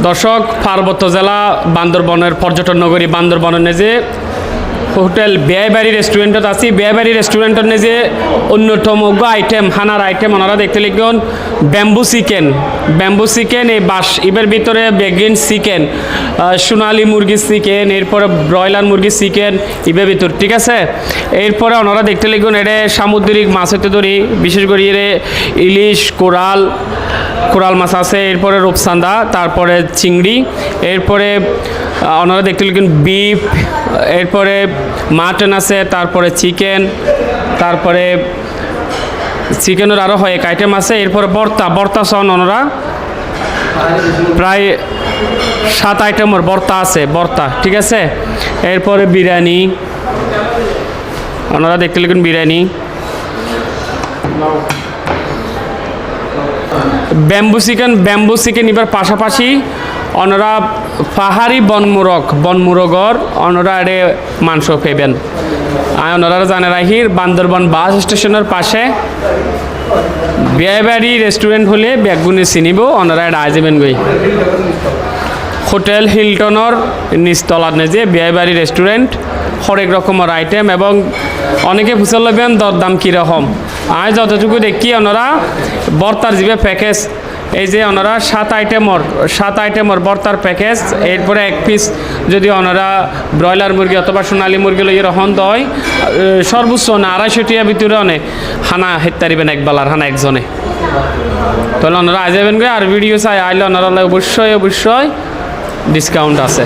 দর্শক পার্বত্য জেলা বান্দরবনের পর্যটন নগরী বান্দরবনের যে হোটেল বেয়াইবাড়ি রেস্টুরেন্টত আছি। বেয়াইবাড়ি রেস্টুরেন্টত যে অন্যতম আইটেম হানার আইটেম ওনারা দেখতে লিখুন ব্যাম্বু চিকেন ব্যাম্বু চিকেন এই বাস ইবের ভিতরে বেগিন চিকেন সোনালি মুরগির চিকেন এরপরে ব্রয়লার মুরগির চিকেন ইবের ভিতর, ঠিক আছে? এরপরে ওনারা দেখতে লিখুন এটা সামুদ্রিক মাছ হতে ধরি, বিশেষ করে এর ইলিশ, কোরাল কোরাল মাছ আছে, এরপরে রূপসান্দা, তারপরে চিংড়ি, এরপরে ওনারা দেখতে লিখুন বিফ এরপরে মাটন আছে, তারপরে চিকেন, তারপরে চিকেনের আরও হয়, এক আইটেম আছে, এরপরে বর্তা বর্তা সন ওনারা প্রায় সাত আইটেমের বর্তা আছে, বর্তা, ঠিক আছে? এরপরে বিরিয়ানি ওনারা দেখতে লিখুন biryani. Bamboo chicken bamboo chicken এবার পাশাপাশি ওনারা পাহাড়ি বনমুরগ বনমুরগর ওনারা এড়ে মাংস পেবেন আর ওনারা জানে রাহির বান্দরবন বাস স্টেশনের পাশে। বিয়াবাড়ি রেস্টুরেন্ট হলে ব্যাগগুনি চিনিব ওনারা এটা আইজাবেন গই হোটেল হিলটনের নিচতলাত নেজে বিয়াবাড়ি রেস্টুরেন্ট, হরেক রকমের আইটেম এবং অনেকে ফুসল লবেন দরদাম কীরকম। আমি যতটুকু দেখি ওনারা বর্তার জিবে প্যাকেজ এই যে ওনারা সাত আইটেমর সাত আইটেমর বর্তার প্যাকেজ এরপরে এক পিস যদি ওনারা ব্রয়লার মুরগি অথবা সোনালি মুরগি লইয়ে রহন দয় সর্বোচ্চ না আড়াইশো টিয়া ভিতরে অনেক হানা হেত্তারিবেন এক বেলার, হানা একজনে। তাহলে ওনারা আজ যাবেন আর ভিডিও চাই, আইলে ওনারা অবশ্যই অবশ্যই ডিসকাউন্ট আছে।